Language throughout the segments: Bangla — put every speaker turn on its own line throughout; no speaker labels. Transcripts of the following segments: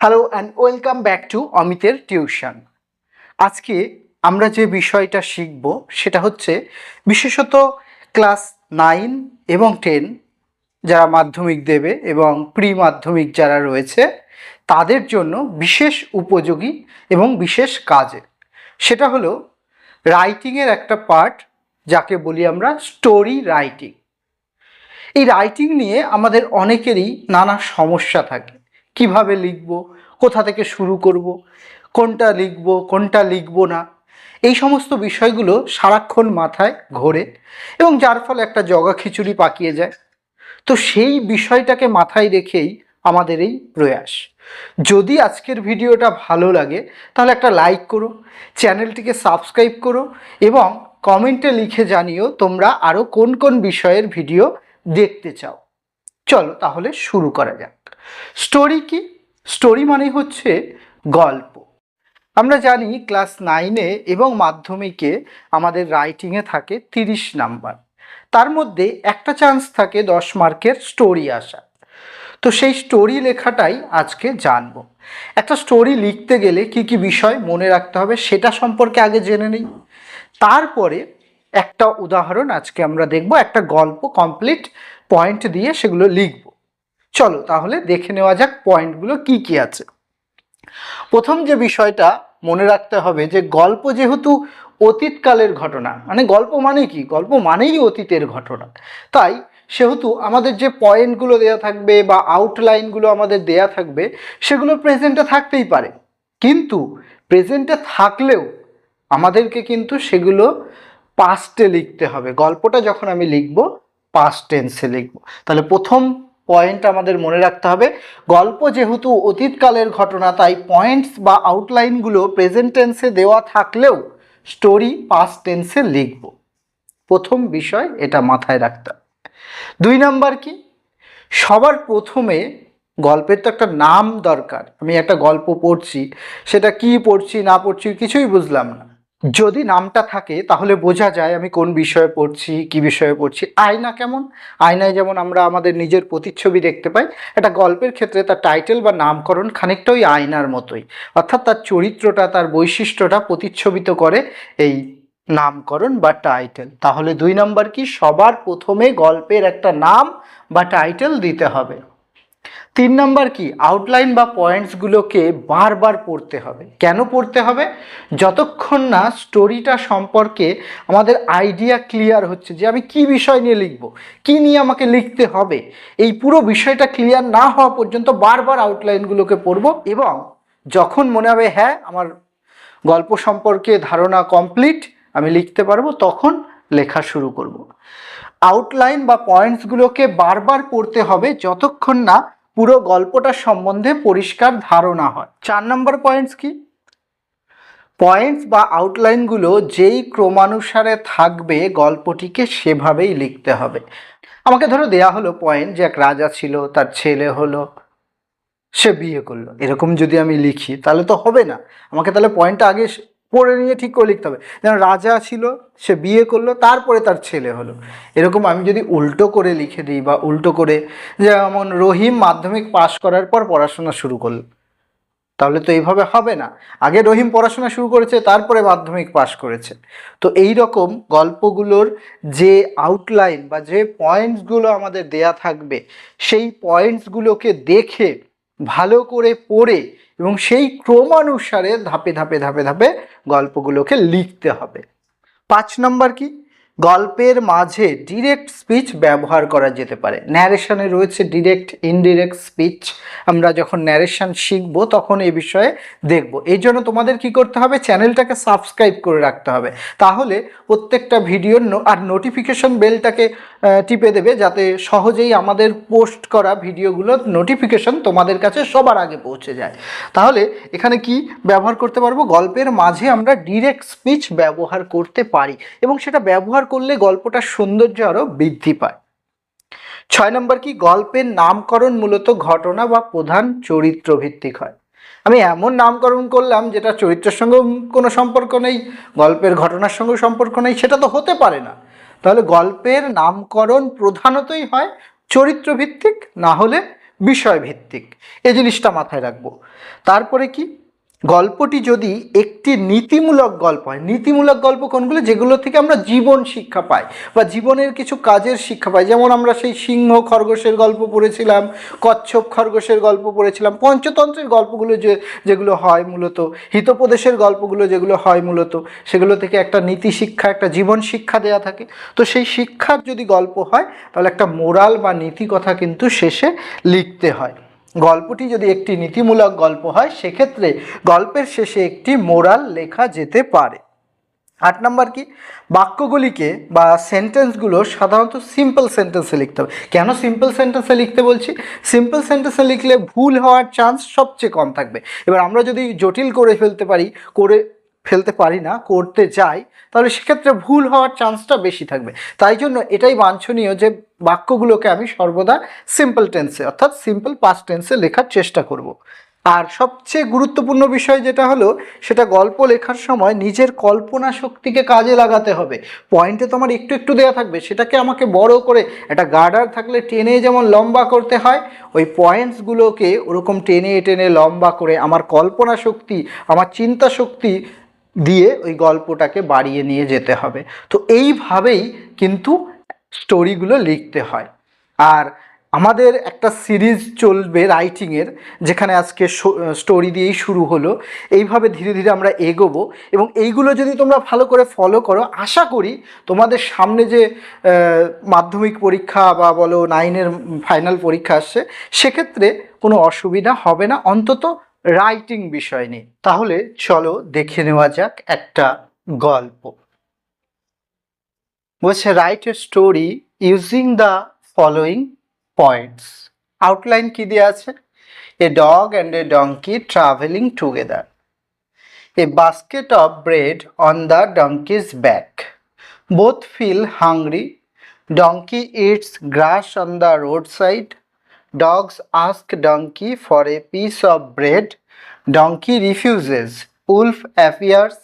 Hello and welcome back to অমিতের টিউশন আজকে আমরা যে বিষয়টা শিখব সেটা হচ্ছে বিশেষত ক্লাস নাইন এবং টেন যারা মাধ্যমিক দেবে এবং প্রি মাধ্যমিক যারা রয়েছে, তাদের জন্য বিশেষ উপযোগী এবং বিশেষ কাজে। সেটা হলো রাইটিংয়ের একটা পার্ট যাকে বলি আমরা স্টোরি রাইটিং এই রাইটিং নিয়ে আমাদের অনেকেরই নানা সমস্যা থাকে। কীভাবে লিখব? কোথা থেকে শুরু করব? কোনটা লিখব কোনটা লিখব না? এই সমস্ত বিষয়গুলো সারাক্ষণ মাথায় ঘোরে এবং যার ফলে একটা জগা খিচুড়ি পাকিয়ে যায়। তো সেই বিষয়টাকে মাথায় রেখেই আমাদের এই প্রয়াস। যদি আজকের ভিডিওটা ভালো লাগে, তাহলে একটা লাইক করো, চ্যানেলটিকে সাবস্ক্রাইব করো এবং কমেন্টে লিখে জানিও তোমরা আরও কোন কোন বিষয়ের ভিডিও দেখতে চাও। চলো তাহলে শুরু করা যাক। স্টোরি কি? স্টোরি মানে হচ্ছে গল্প। আমরা জানি ক্লাস নাইনে এবং মাধ্যমিকে আমাদের রাইটিংয়ে থাকে তিরিশ নাম্বার। তার মধ্যে একটা চান্স থাকে দশ মার্কের স্টোরি আসা তো সেই স্টোরি লেখাটাই আজকে জানব। একটা স্টোরি লিখতে গেলে কি কি বিষয় মনে রাখতে হবে সেটা সম্পর্কে আগে জেনে নিই। তারপরে একটা উদাহরণ আজকে আমরা দেখব, একটা গল্প কমপ্লিট পয়েন্ট দিয়ে সেগুলো লিখব। চলো তাহলে দেখে নেওয়া যাক পয়েন্টগুলো কি কি আছে। প্রথম যে বিষয়টা মনে রাখতে হবে যে গল্প যেহেতু অতীতকালের ঘটনা মানে গল্প মানে কি? গল্প মানেই অতীতের ঘটনা। তাই সেহেতু আমাদের যে পয়েন্টগুলো দেয়া থাকবে বা আউটলাইনগুলো আমাদের দেয়া থাকবে, সেগুলো প্রেজেন্টে থাকতেই পারে। কিন্তু প্রেজেন্টে থাকলেও আমাদেরকে কিন্তু সেগুলো পাস্টে লিখতে হবে। গল্পটা যখন আমি লিখব পাস্ট টেন্সে লিখব। তাহলে প্রথম পয়েন্ট আমাদের মনে রাখতে হবে। গল্প যেহেতু অতীতকালের ঘটনা, তাই পয়েন্টস বা আউটলাইনগুলো প্রেজেন্ট টেন্সে দেওয়া থাকলেও স্টোরি পাস্ট টেন্সে লিখব। প্রথম বিষয় এটা মাথায় রাখতে দুই নাম্বার কি? সবার প্রথমে গল্পের তো একটা নাম দরকার। আমি একটা গল্প পড়ছি, সেটা কি পড়ছি, না পড়ছি কিছুই বুঝলাম না। যদি নামটা থাকে, তাহলে বোঝা যায় আমি কোন বিষয়ে পড়ছি, কি বিষয়ে পড়ছি। আয়না কেমন? আয়নায় যেমন আমরা আমাদের নিজের প্রতিচ্ছবি দেখতে পাই, একটা গল্পের ক্ষেত্রে তার টাইটেল বা নামকরণ খানিকটা ওই আয়নার মতোই। অর্থাৎ তার চরিত্রটা, তার বৈশিষ্ট্যটা প্রতিচ্ছবিত করে এই নামকরণ বা টাইটেল তাহলে দুই নম্বর কি? সবার প্রথমে গল্পের একটা নাম বা টাইটেল দিতে হবে। তিন নাম্বার কি? আউটলাইন বা পয়েন্টসগুলোকে বারবার পড়তে হবে। কেন পড়তে হবে? যতক্ষণ না স্টোরিটা সম্পর্কে আমাদের আইডিয়া ক্লিয়ার হচ্ছে যে আমি কি বিষয় নিয়ে লিখব, কি নিয়ে আমাকে লিখতে হবে, এই পুরো বিষয়টা ক্লিয়ার না হওয়া পর্যন্ত বারবার আউটলাইনগুলোকে পড়ব এবং যখন মনে হবে হ্যাঁ আমার গল্প সম্পর্কে ধারণা কমপ্লিট আমি লিখতে পারব, তখন লেখা শুরু করব। আউটলাইন বা পয়েন্টসগুলোকে বারবার পড়তে হবে যতক্ষণ না পুরো গল্পটার সম্বন্ধে পরিষ্কার ধারণা হয়। চার নম্বর পয়েন্টস কি? পয়েন্টস বা আউটলাইনগুলো যেই ক্রমানুসারে থাকবে গল্পটিকে সেভাবেই লিখতে হবে। আমাকে ধরো দেয়া হলো পয়েন্ট যে এক রাজা ছিল, তার ছেলে হলো, সে বিয়ে করল। এরকম যদি আমি লিখি, তাহলে তো হবে না। আমাকে তাহলে পয়েন্টটা আগে পড়ে নিয়ে ঠিক করে লিখতে হবে। যেন রাজা ছিল, সে বিয়ে করল, তারপরে তার ছেলে হলো। এরকম আমি যদি উল্টো করে লিখে দিই বা উল্টো করে যেমন রহিম মাধ্যমিক পাশ করার পর পড়াশোনা শুরু করল, তাহলে তো এইভাবে হবে না। আগে রহিম পড়াশোনা শুরু করেছে, তারপরে মাধ্যমিক পাশ করেছে। তো এই রকম গল্পগুলোর যে আউটলাইন বা যে পয়েন্টসগুলো আমাদের দেয়া থাকবে, সেই পয়েন্টসগুলোকে দেখে ভালো করে পড়ে এবং সেই ক্রমানুসারে ধাপে ধাপে ধাপে ধাপে গল্পগুলোকে লিখতে হবে। পাঁচ নম্বর কি? গল্পের মাঝে ডিরেক্ট স্পিচ ব্যবহার করা যেতে পারে। ন্যারেশনে রয়েছে ডিরেক্ট ইনডিরেক্ট স্পিচ আমরা যখন ন্যারেশন শিখব তখন এই বিষয়ে দেখব। এই জন্য তোমাদের কি করতে হবে? চ্যানেলটাকে সাবস্ক্রাইব করে রাখতে হবে। তাহলে প্রত্যেকটা ভিডিওর আর নোটিফিকেশন বেলটাকে টিপে দেবে যাতে সহজেই আমাদের পোস্ট করা ভিডিওগুলোর নোটিফিকেশন তোমাদের কাছে সবার আগে পৌঁছে যায়। তাহলে এখানে কি ব্যবহার করতে পারব? গল্পের মাঝে আমরা ডিরেক্ট স্পিচ ব্যবহার করতে পারি এবং সেটা ব্যবহার করলে গল্পটার সৌন্দর্য আরও বৃদ্ধি পায়। ছয় নম্বর কি? গল্পের নামকরণ মূলত ঘটনা বা প্রধান চরিত্র ভিত্তিক হয়। আমি এমন নামকরণ করলাম যেটা চরিত্রের সঙ্গেও কোনো সম্পর্ক নেই, গল্পের ঘটনার সঙ্গেও সম্পর্ক নেই, সেটা তো হতে পারে না। তাহলে গল্পের নামকরণ প্রধানতই হয় চরিত্র ভিত্তিক না হলে বিষয়ভিত্তিক। এই জিনিসটা মাথায় রাখব। তারপরে কি? গল্পটি যদি একটি নীতিমূলক গল্প হয়, নীতিমূলক গল্প কোনগুলো? যেগুলো থেকে আমরা জীবন শিক্ষা পাই বা জীবনের কিছু কাজের শিক্ষা পাই। যেমন আমরা সেই সিংহ খরগোশের গল্প পড়েছিলাম, কচ্ছপ খরগোশের গল্প পড়েছিলাম, পঞ্চতন্ত্রের গল্পগুলো যে, যেগুলো হয় মূলত, হিতোপদেশের গল্পগুলো যেগুলো হয় মূলত, সেগুলো থেকে একটা নীতি শিক্ষা, একটা জীবন শিক্ষা দেয়া থাকে। তো সেই শিক্ষার যদি গল্প হয়, তাহলে একটা মোরাল বা নীতি কথা কিন্তু শেষে লিখতে হয়। গল্পটি যদি একটি নীতিমূলক গল্প হয়, সেক্ষেত্রে গল্পের শেষে একটি মোরাল লেখা যেতে পারে। আট নম্বর কি? বাক্যগুলিকে বা সেন্টেন্সগুলো সাধারণত সিম্পল সেন্টেন্সে লিখতে হবে। কেন সিম্পল সেন্টেন্সে লিখতে বলছি? সিম্পল সেন্টেন্সে লিখলে ভুল হওয়ার চান্স সবচেয়ে কম থাকবে। এবার আমরা যদি জটিল করে ফেলতে পারি, করে ফেলতে পারি না, করতে যাই, তাহলে সেক্ষেত্রে ভুল হওয়ার চান্সটা বেশি থাকবে তাই জন্য এটাই বাঞ্ছনীয় যে বাক্যগুলোকে আমি সর্বদা সিম্পল টেন্সে অর্থাৎ সিম্পল পাস্ট টেন্সে লেখার চেষ্টা করব। আর সবচেয়ে গুরুত্বপূর্ণ বিষয় যেটা হলো, সেটা গল্প লেখার সময় নিজের কল্পনা শক্তিকে কাজে লাগাতে হবে পয়েন্টে তো আমার একটু একটু দেওয়া থাকবে, সেটাকে আমাকে বড় করে একটা গার্ডার থাকলে টেনে যেমন লম্বা করতে হয়, ওই পয়েন্টসগুলোকে ওরকম টেনে টেনে লম্বা করে আমার কল্পনা শক্তি, আমার চিন্তা শক্তি দিয়ে ওই গল্পটাকে বাড়িয়ে নিয়ে যেতে হবে। তো এইভাবেই কিন্তু স্টোরিগুলো লিখতে হয়। আর আমাদের একটা সিরিজ চলবে রাইটিংয়ের, যেখানে আজকে স্টোরি দিয়েই শুরু হলো। এইভাবে ধীরে ধীরে আমরা এগোবো এবং এইগুলো যদি তোমরা ভালো করে ফলো করো, আশা করি তোমাদের সামনে যে মাধ্যমিক পরীক্ষা বা বলো নাইনের ফাইনাল পরীক্ষা আসছে, সেক্ষেত্রে কোনো অসুবিধা হবে না। অন্তত রাইটিং বিষয় নিয়ে। তাহলে চলো দেখে নেওয়া যাক একটা গল্প। বলছে write a story using the following points outline কি দেওয়া আছে? A dog and a donkey travelling together a basket of bread on the donkey's back both feel hungry donkey eats grass on the road side Dogs ask donkey for a piece of bread. Donkey refuses. Wolf appears.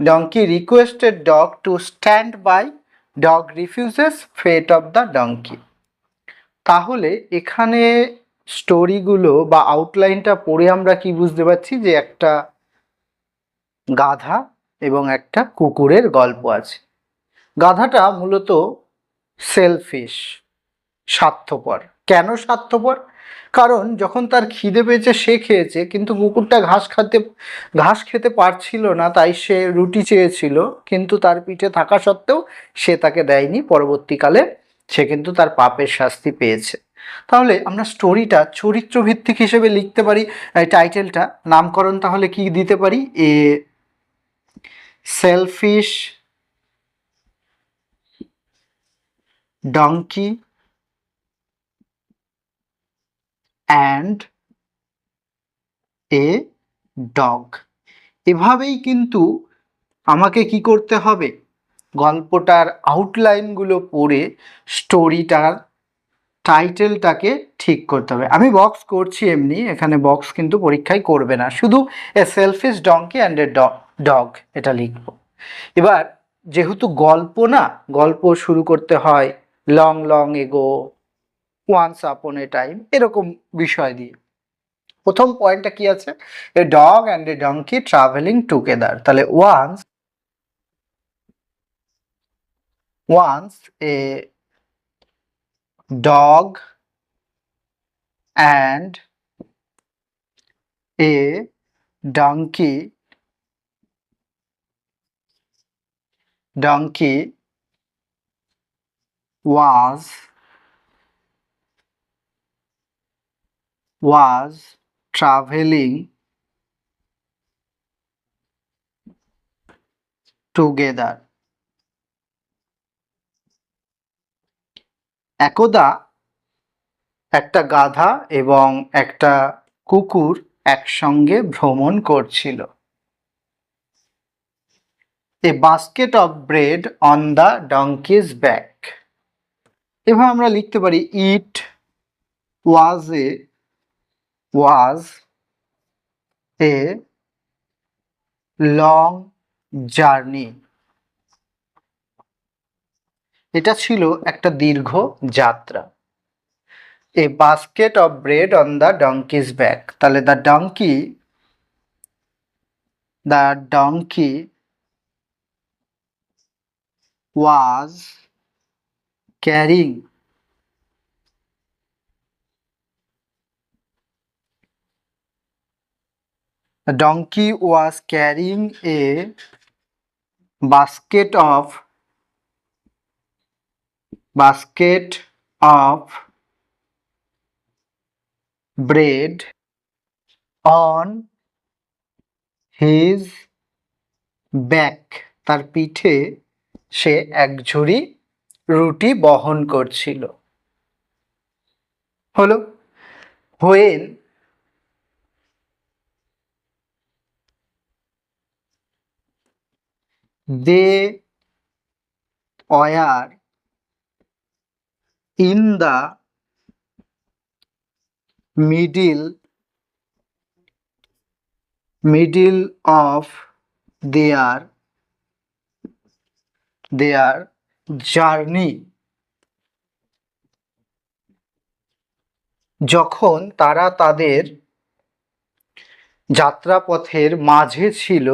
Donkey requested dog to stand by. Dog refuses. Fate of the donkey. তাহলে এখানে স্টোরিগুলো বা আউটলাইনটা পড়ে আমরা কি বুঝতে পারছি যে একটা গাধা এবং একটা কুকুরের গল্প আছে গাধাটা মূলত সেলফিশ স্বার্থপর কেন স্বার্থপর? কারণ যখন তার খিদে পেয়েছে, সে খেয়েছে, কিন্তু কুকুরটা ঘাস খাতে, ঘাস খেতে পারছিল না, তাই সে রুটি চেয়েছিল, কিন্তু তার পিঠে থাকা সত্ত্বেও সে তাকে দেয়নি। পরবর্তীকালে সে কিন্তু তার পাপের শাস্তি পেয়েছে। তাহলে আমরা স্টোরিটা চরিত্রভিত্তিক হিসেবে লিখতে পারি টাইটেলটা। নামকরণ তাহলে কি দিতে পারি? A selfish donkey and a dog এভাবেই কিন্তু আমাকে কি করতে হবে? গল্পটার আউটলাইনগুলো পড়ে স্টোরিটার টাইটেলটাকে ঠিক করতে হবে। আমি বক্স করছি এমনি, এখানে বক্স কিন্তু পরীক্ষায় করবে না। শুধু a selfish donkey and a dog এটা লিখব। এবার যেহেতু গল্প না, গল্প শুরু করতে হয় long long ago once upon a time এরকম বিষয় দিয়ে। প্রথম পয়েন্টটা কি আছে? A dog and a donkey travelling together তাহলে once once a dog and a donkey donkey was was traveling together. একদা একটা গাধা এবং একটা কুকুর একসঙ্গে ভ্রমণ করছিল। A basket of bread on the donkey's back এভাবে আমরা লিখতে পারি it was a was a long journey এটা ছিল একটা দীর্ঘ যাত্রা। A basket of bread on the donkey's back তাহলে the donkey the donkey was carrying donkey was carrying a basket of basket of bread on his back তার পিঠে সে এক ঝুড়ি রুটি বহন করছিল হলো when they were in the middle middle of their their journey যখন তারা তাদের যাত্রাপথের মাঝে ছিল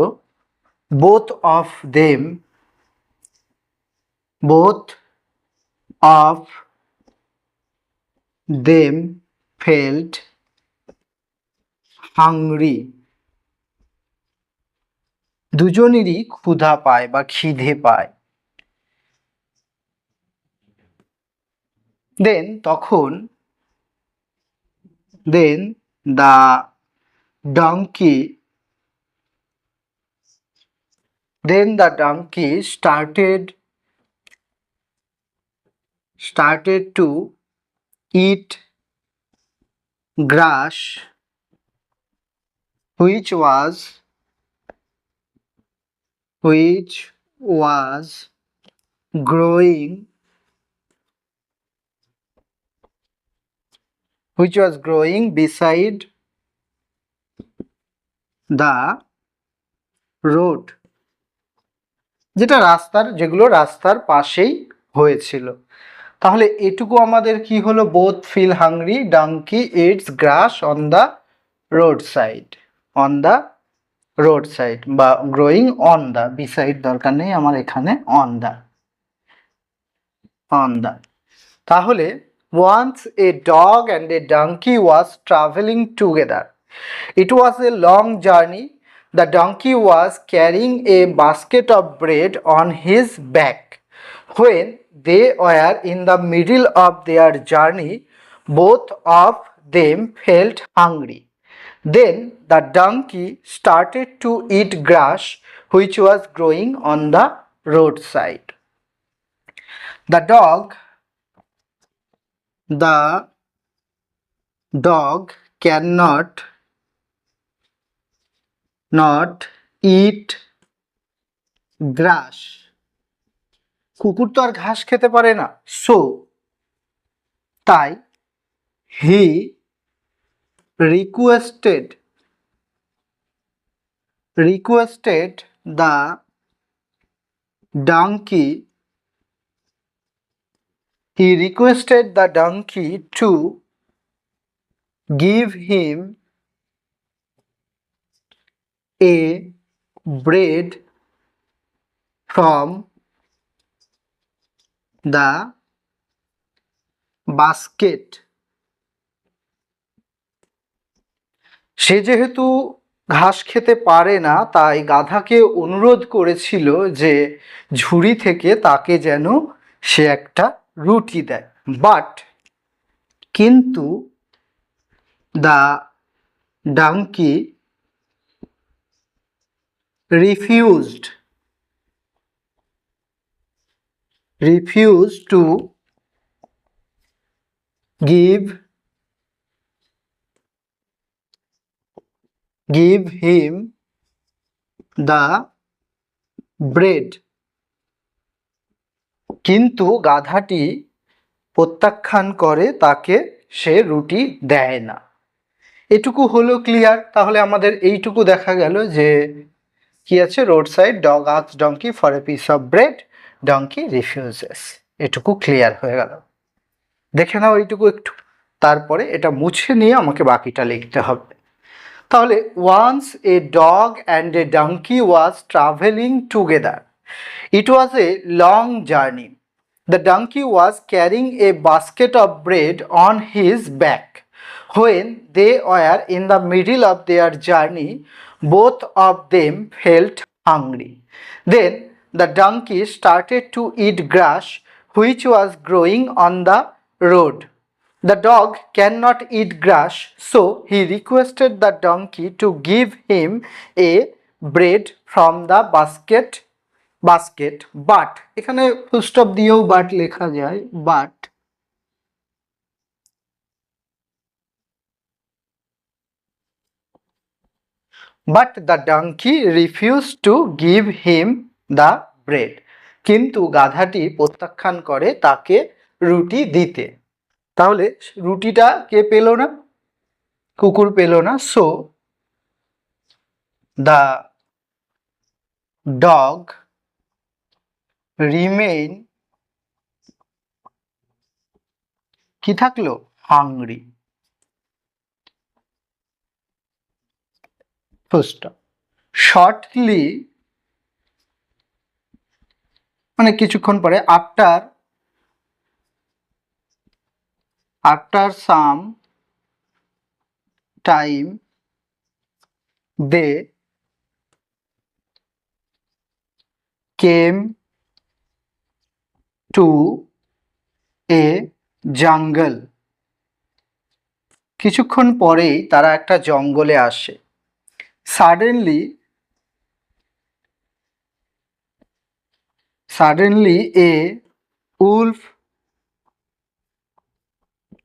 both of them both of them felt hungry দুজনেরই ক্ষুধা পায় বা খিদে পায় দেন তখন then the donkey Then the donkey started started to eat grass which was which was growing which was growing beside the road যেটা রাস্তার, যেগুলো রাস্তার পাশেই হয়েছিল। তাহলে এটুকু আমাদের কি হলো? Both feel hungry donkey eats grass on the road side on the road side বা গ্রোয়িং অন দ্য বিসাইড দরকার নেই আমার এখানে অন দ্য অন দ্য তাহলে once a dog and a donkey was travelling together it was a long journey The donkey was carrying a basket of bread on his back. When they were in the middle of their journey, both of them felt hungry. Then the donkey started to eat grass which was growing on the roadside. The dog the dog cannot not eat grass. কুকুর তো আর ঘাস খেতে পারে না। সো তাই he requested requested the donkey he requested the donkey to give him a bread from the basket. সে যেহেতু ঘাস খেতে পারে না, তাই গাধাকে অনুরোধ করেছিল যে ঝুড়ি থেকে তাকে যেন সে একটা রুটি দেয়। বাট কিন্তু the donkey refused refused to give give him the bread. কিন্তু গাধাটি প্রত্যাখ্যান করে তাকে সে রুটি দেয় না। এটুকু হলো ক্লিয়ার তাহলে আমাদের এইটুকু দেখা গেল যে কি আছে? Road side dog asks donkey for a piece of bread donkey refuses এটুকু ক্লিয়ার হয়ে গেল। দেখে নাও এইটুকু একটু। তারপরে এটা মুছে নিয়ে আমাকে বাকিটা লিখতে হবে। তাহলে once a dog and a donkey was travelling together it was a long journey the donkey was carrying a basket of bread on his back when they were in the middle of their journey both of them felt hungry then the donkey started to eat grass which was growing on the road the dog cannot eat grass so he requested the donkey to give him a bread from the basket basket but এখানে ফুল স্টপ দিয়েও বাট লেখা যায় but but the donkey refuse to give him the bread কিন্তু গাধাটি প্রত্যাখ্যান করে তাকে রুটি দিতে। তাহলে রুটিটা কে পেল না? কুকুর পেল না। সো দ্য ডগ রিমেইন কি থাকল? হাংরি ফুলস্টপ শর্টলি মানে কিছুক্ষণ পরে after after some time they came to a jungle কিছুক্ষণ পরেই তারা একটা জঙ্গলে আসে। Suddenly suddenly a wolf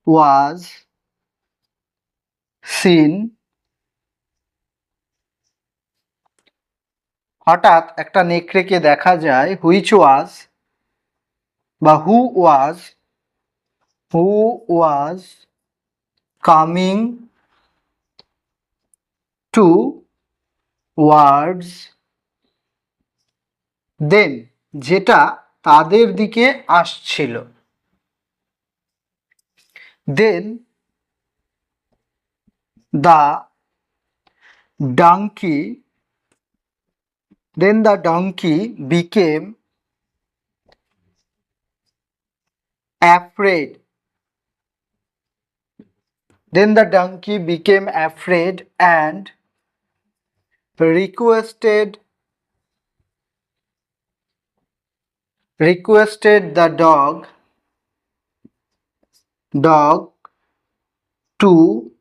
was seen. হঠাৎ একটা নেকড়েকে দেখা যায় হুইচ ওয়াজ বা who was who was coming towards then যেটা তাদের দিকে আসছিল। Then the donkey then the donkey became afraid then the donkey became afraid and requested requested the dog dog to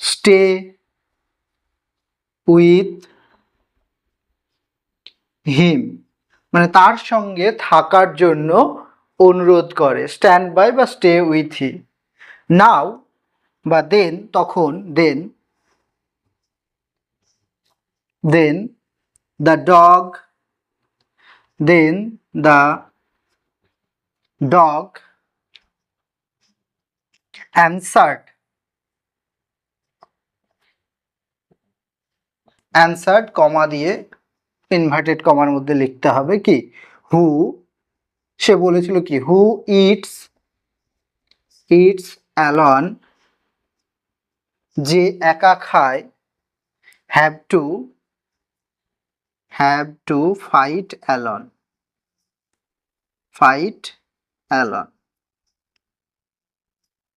stay with him. মানে তার সঙ্গে থাকার জন্য অনুরোধ করে স্ট্যান্ড বাই বা স্টে উইথ হি নাও বা দেন তখন দেন then the dog. Then the dog. Answered. Answered কমা দিয়ে ইনভার্টেড কমার মধ্যে লিখতে হবে কি? হু সে বলেছিল কি? হু ইটস ইটস অ্যালন যে একা খায় have to have to fight alone fight alone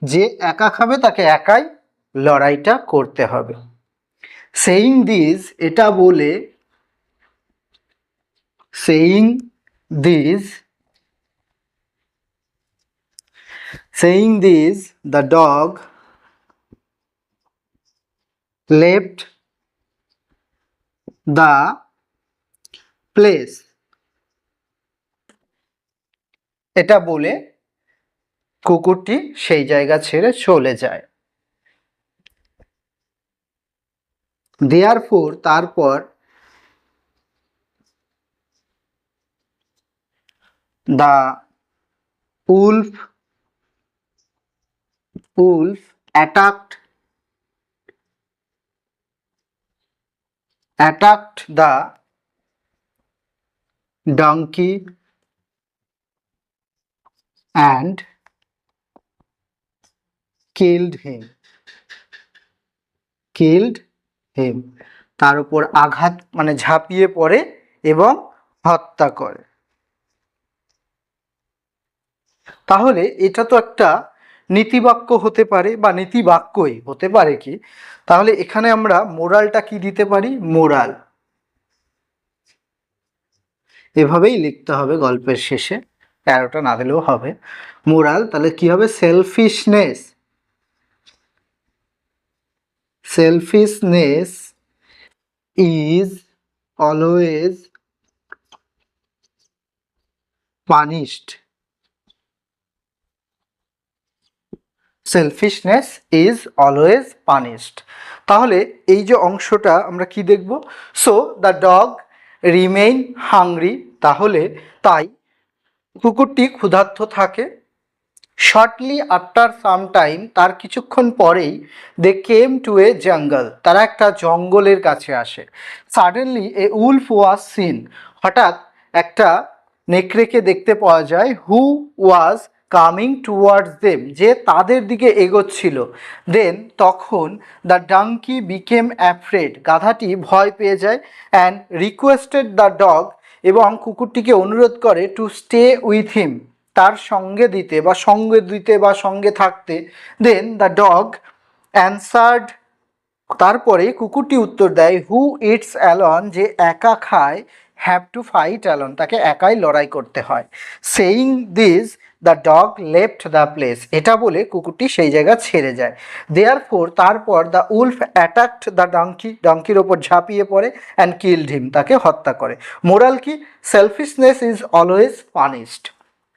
যে একা খাবে, তাকে একাই লড়াইটা করতে হবে। সেইং দিস এটা বলে saying this saying this the dog left the place এটা বলে কুকুরটি সেই জায়গা ছেড়ে চলে যায়। দেয়ার ফোর তারপর the wolf wolf attacked attacked the donkey and killed him killed him তার উপর আঘাত মানে ঝাঁপিয়ে পড়ে এবং হত্যা করে। তাহলে এটা তো একটা নীতিবাক্য হতে পারে বা নীতিবাক্যই হতে পারে কি? তাহলে এখানে আমরা মোরালটা কি দিতে পারি? মোরাল। এভাবেই লিখতে হবে গল্পের শেষে। তেরোটা না দিলেও হবে। মোরাল, তাহলে কি হবে? Selfishness. Selfishness is always punished. Selfishness is always punished. তাহলে এই যে অংশটা আমরা কি দেখব? So the dog remain hungry তাহলে তাই কুকুরটি ক্ষুধার্ত থাকে। শর্টলি আফটার সাম টাইম তার কিছুক্ষণ পরেই they came to a jungle তারা একটা জঙ্গলের কাছে আসে। Suddenly a wolf was seen হঠাৎ একটা নেকড়েকে দেখতে পাওয়া যায় who was coming towards them যে তাদের দিকে এগোচ্ছিল। দেন তখন দ্য ডাঙ্কি বিকেম অ্যাফ্রেড গাধাটি ভয় পেয়ে যায় অ্যান্ড রিকোয়েস্টেড দ্য ডগ এবং কুকুরটিকে অনুরোধ করে টু স্টে উইথ হিম তার সঙ্গে দিতে বা সঙ্গে দিতে বা সঙ্গে থাকতে। দেন দ্য ডগ অ্যান্সার্ড তারপরে কুকুরটি উত্তর দেয় হু ইটস অ্যালন যে একা খায় হ্যাভ টু ফাইট অ্যালন তাকে একাই লড়াই করতে হয়। Saying this the dog left the place এটা বলে কুকুরটি সেই জায়গা ছেড়ে যায়। দেয়ার ফোর তারপর the wolf attacked the donkey ডঙ্কির ওপর ঝাঁপিয়ে পড়ে অ্যান্ড কিলড হিম তাকে হত্যা করে। মোরাল কি? Selfishness is always punished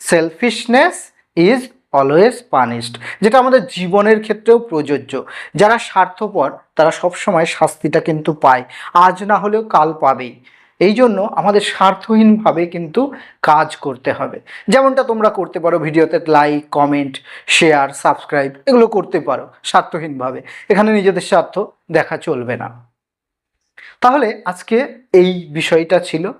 selfishness is always punished যেটা আমাদের জীবনের ক্ষেত্রেও প্রযোজ্য। যারা স্বার্থপর, তারা সবসময় শাস্তিটা কিন্তু পায়। আজ না হলেও কাল পাবেই। এই জন্য আমাদের স্বার্থহীনভাবে কিন্তু কাজ করতে হবে। যেমনটা তোমরা করতে পারো ভিডিওতে লাইক কমেন্ট শেয়ার সাবস্ক্রাইব এগুলো করতে পারো স্বার্থহীনভাবে। এখানে নিজেদের স্বার্থ দেখা চলবে না। তাহলে আজকে এই বিষয়টা ছিল।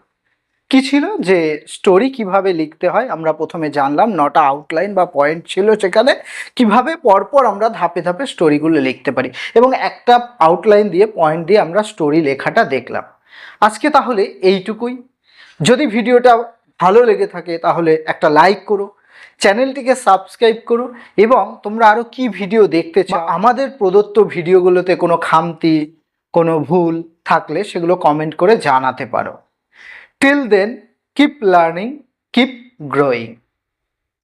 কি ছিল? যে স্টোরি কীভাবে লিখতে হয় আমরা প্রথমে জানলাম, নটা আউটলাইন বা পয়েন্ট ছিল সেখানে। কীভাবে পরপর আমরা ধাপে ধাপে স্টোরিগুলো লিখতে পারি। এবং একটা আউটলাইন দিয়ে পয়েন্ট দিয়ে আমরা স্টোরি লেখাটা দেখলাম। আজকে তাহলে এইটুকুই। যদি ভিডিওটা ভালো লেগে থাকে, তাহলে একটা লাইক করো, চ্যানেলটিকে সাবস্ক্রাইব করো এবং তোমরা আরও কি ভিডিও দেখতে চাও আমাদের প্রদত্ত ভিডিওগুলোতে কোনো খামতি, কোনো ভুল থাকলে সেগুলো কমেন্ট করে জানাতে পারো। Till then keep learning keep growing